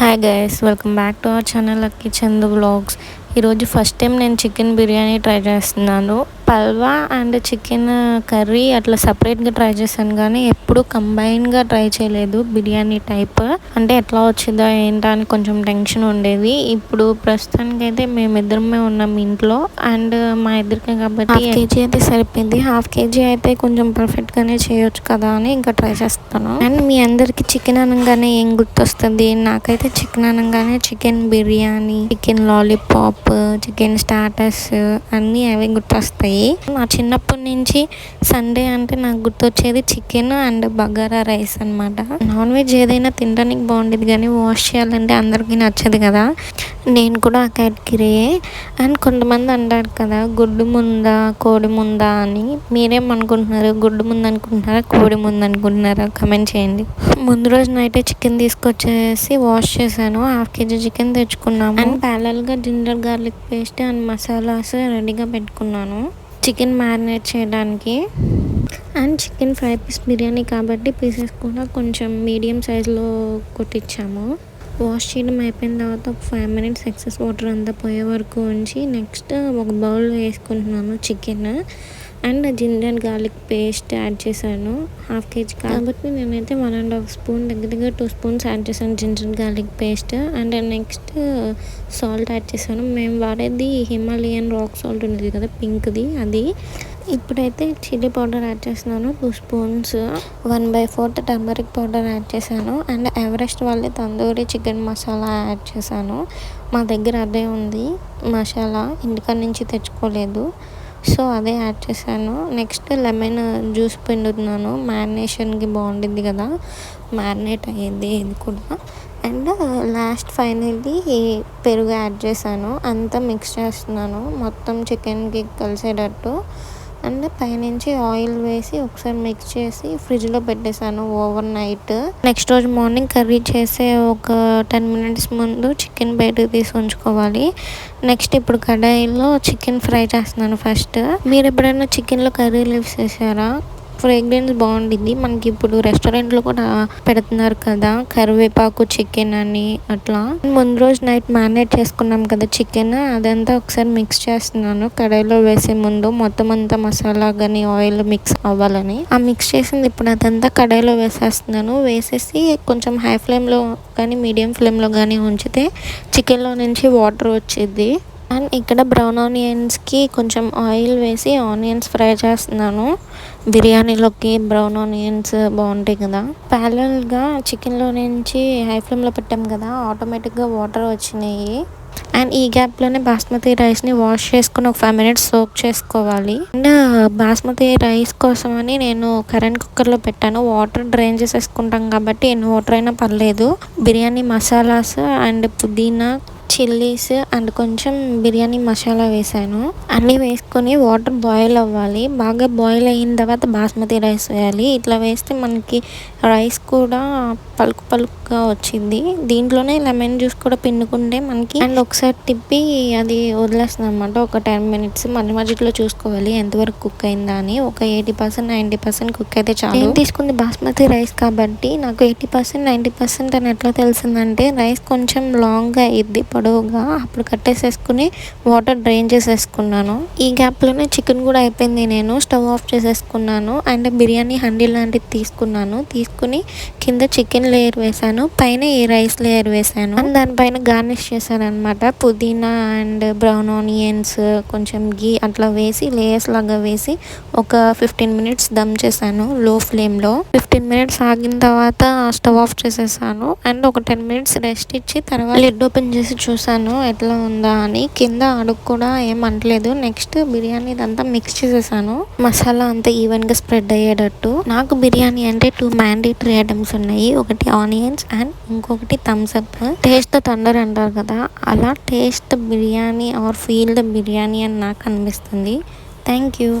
Hi guys welcome back to our channel lucky Chandu blogs ఈరోజు first time నేను chicken biryani try చేస్తున్నాను. పల్వా and chicken curry అట్లా సపరేట్గా ట్రై చేశాను కానీ ఎప్పుడు కంబైన్గా ట్రై చేయలేదు బిర్యానీ టైప్. అంటే ఎట్లా వచ్చిందో ఏంటో అని కొంచెం టెన్షన్ ఉండేది. ఇప్పుడు ప్రస్తుతానికి అయితే మేమిద్దరమే ఉన్నాం ఇంట్లో. అండ్ మా ఇద్దరికే కాబట్టి హాఫ్ కేజీ అయితే సరిపోయింది. హాఫ్ కేజీ అయితే కొంచెం పర్ఫెక్ట్గానే చేయొచ్చు కదా అని ఇంకా ట్రై చేస్తాను అండ్ మీ అందరికీ చికెన్ అనగానే ఏం గుర్తొస్తుంది? నాకైతే చికెన్ అనగానే chicken biryani chicken lollipop chicken starters అన్నీ అవి గుర్తొస్తాయి. నా చిన్నప్పటి నుంచి సండే అంటే నాకు గుర్తొచ్చేది చికెన్ అండ్ బగారా రైస్ అనమాట నాన్ వెజ్ ఏదైనా తినడానికి బాగుండేది కానీ వాష్ చేయాలంటే అందరికీ నచ్చదు కదా. నేను కూడా ఆ కేటగిరీయే అండ్ కొంతమంది అంటారు కదా గుడ్డు ముందా కోడి ముందా అని. మీరేమనుకుంటున్నారు? గుడ్డు ముందు అనుకుంటున్నారా కోడి ముందు అనుకుంటున్నారా? కమెంట్ చేయండి. ముందు రోజు నైట్ చికెన్ తీసుకొచ్చేసి వాష్ చేశాను. హాఫ్ కేజీ చికెన్ తెచ్చుకున్నాము. And ప్యాలల్గా ginger garlic paste and masalas రెడీగా పెట్టుకున్నాను. చికెన్ మ్యారినేట్ చేయడానికి. And chicken fry piece biryani కాబట్టి పీసెస్ కూడా కొంచెం మీడియం సైజులో కొట్టించాము వాష్ చేయడం అయిపోయిన తర్వాత ఒక ఫైవ్ మినిట్స్ ఎక్సెస్ వాటర్ అంతా పోయే వరకు ఉంచి నెక్స్ట్ ఒక బౌల్లో వేసుకుంటున్నాను chicken and ginger garlic paste add చేశాను. హాఫ్ కేజీ కాబట్టి నేనైతే వన్ అండ్ హాఫ్ స్పూన్ దగ్గర దగ్గర టూ స్పూన్స్ యాడ్ చేశాను ginger garlic paste and next salt add చేశాను. మేము వాడేది హిమాలయన్ రాక్ సాల్ట్ ఉండేది కదా పింక్ది అది. ఇప్పుడైతే చిల్లీ పౌడర్ యాడ్ చేస్తున్నాను. Two spoons one by fourth turmeric powder add చేశాను. అండ్ ఎవరెస్ట్ వాళ్ళే తందూరి చికెన్ మసాలా యాడ్ చేశాను. మా దగ్గర అదే ఉంది మసాలా. ఇంటికాడ నుంచి తెచ్చుకోలేదు. సో అదే యాడ్ చేశాను. నెక్స్ట్ లెమన్ జ్యూస్ పిండుతున్నాను. మ్యారినేషన్కి బాగుంటుంది కదా. మ్యారినేట్ అయ్యింది ఇది కూడా. అండ్ లాస్ట్ ఫైనల్లీ పెరుగు యాడ్ చేశాను. అంతా మిక్స్ చేస్తున్నాను. మొత్తం చికెన్కి కలిసేటట్టు. అండ్ పైనుంచి ఆయిల్ వేసి ఒకసారి మిక్స్ చేసి ఫ్రిడ్జ్లో పెట్టేశాను ఓవర్ నైట్. నెక్స్ట్ రోజు మార్నింగ్ కర్రీ చేసే ఒక టెన్ మినిట్స్ ముందు చికెన్ బయటకు తీసి ఉంచుకోవాలి. నెక్స్ట్ ఇప్పుడు కడాయిలో చికెన్ ఫ్రై చేస్తున్నాను ఫస్ట్. మీరు ఎప్పుడైనా చికెన్లో కర్రీ లీవ్స్ వేసారా ఫ్రేగ్రెన్స్ బాగుండింది. మనకి ఇప్పుడు రెస్టారెంట్లో కూడా పెడుతున్నారు కదా కరివేపాకు చికెన్ అని అట్లా. ముందు రోజు నైట్ మ్యారినేట్ చేసుకున్నాం కదా చికెన్ అదంతా ఒకసారి మిక్స్ చేస్తున్నాను. కడాయిలో వేసే ముందు మొత్తం అంతా మసాలా కానీ ఆయిల్ మిక్స్ అవ్వాలని. ఆ మిక్స్ చేసింది ఇప్పుడు అదంతా కడాయిలో వేసేస్తున్నాను. వేసేసి కొంచెం హై ఫ్లేమ్లో కానీ మీడియం ఫ్లేమ్లో కానీ ఉంచితే చికెన్లో నుంచి వాటర్ వచ్చేది. అండ్ ఇక్కడ బ్రౌన్ ఆనియన్స్కి కొంచెం ఆయిల్ వేసి ఆనియన్స్ ఫ్రై చేస్తున్నాను. బిర్యానీలోకి బ్రౌన్ ఆనియన్స్ బాగుంటాయి కదా. ప్యారల్గా చికెన్లో నుంచి హై ఫ్లేమ్లో పెట్టాం కదా ఆటోమేటిక్గా వాటర్ వచ్చినాయి. అండ్ ఈ గ్యాప్లోనే బాస్మతి రైస్ని వాష్ చేసుకుని ఒక ఫైవ్ మినిట్స్ సోక్ చేసుకోవాలి. అండ్ బాస్మతి రైస్ కోసమని నేను కరెంట్ కుక్కర్లో పెట్టాను. వాటర్ డ్రైన్ చేసేసుకుంటాం కాబట్టి ఎన్ని వాటర్ అయినా పర్లేదు. బిర్యానీ మసాలాస్ అండ్ పుదీనా చిల్లీస్ అండ్ కొంచెం బిర్యానీ మసాలా వేసాను అన్నీ వేసుకొని వాటర్ బాయిల్ అవ్వాలి. బాగా బాయిల్ అయిన తర్వాత బాస్మతి రైస్ వేయాలి. ఇట్లా వేస్తే మనకి రైస్ కూడా పలుకు పలుకుగా వచ్చింది. దీంట్లోనే లెమన్ జ్యూస్ కూడా పిండుకుంటే మనకి అండ్ ఒకసారి తిప్పి అది వదిలేస్తుంది అనమాట ఒక టెన్ మినిట్స్ మధ్య మధ్యలో చూసుకోవాలి. ఎంతవరకు కుక్ అయిందా అని. ఒక eighty percent ninety percent cook అయితే చాలా. నేను తీసుకుంది బాస్మతి రైస్ కాబట్టి నాకు ఎయిటీ పర్సెంట్ నైంటీ పర్సెంట్ అని ఎట్లా తెలిసిందంటే రైస్ కొంచెం లాంగ్గా అయ్యిద్ది పొడవుగా అప్పుడు కట్టేసేసుకుని వాటర్ డ్రైన్ చేసేసుకున్నాను. ఈ గ్యాప్లోనే చికెన్ కూడా అయిపోయింది. నేను స్టవ్ ఆఫ్ చేసేసుకున్నాను. అండ్ బిర్యానీ హండీ లాంటిది తీసుకున్నాను. తీసుకుని కింద చికెన్ లేయర్ వేసాను పైన ఈ రైస్ లేయర్ వేసాను అండ్ దానిపైన గార్నిష్ చేశాను అనమాట పుదీనా అండ్ బ్రౌన్ ఆనియన్స్ కొంచెం గీ అట్లా వేసి లేయర్స్ లాగా వేసి ఒక ఫిఫ్టీన్ మినిట్స్ దమ్ చేశాను లో. ఫ్లేమ్లో ఫిఫ్టీన్ మినిట్స్ ఆగిన తర్వాత స్టవ్ ఆఫ్ చేసేసాను. అండ్ ఒక టెన్ మినిట్స్ రెస్ట్ ఇచ్చి తర్వాత లిడ్ ఓపెన్ చేసి చూసాను ఎట్లా ఉందా అని. కింద అడుగు కూడా ఏం అంటలేదు నెక్స్ట్ బిర్యానీ ఇదంతా మిక్స్ చేసేసాను. మసాలా అంతా ఈవెన్గా స్ప్రెడ్ అయ్యేటట్టు. నాకు బిర్యానీ అంటే టూ మ్యాండేటరీ ఐటమ్స్ ఉన్నాయి. ఒకటి ఆనియన్స్ అండ్ ఇంకొకటి థమ్స్ అప్ టేస్ట్ తండర్ అంటారు కదా. అలా taste biryani or feel the biryani అని నాకు అనిపిస్తుంది. Thank you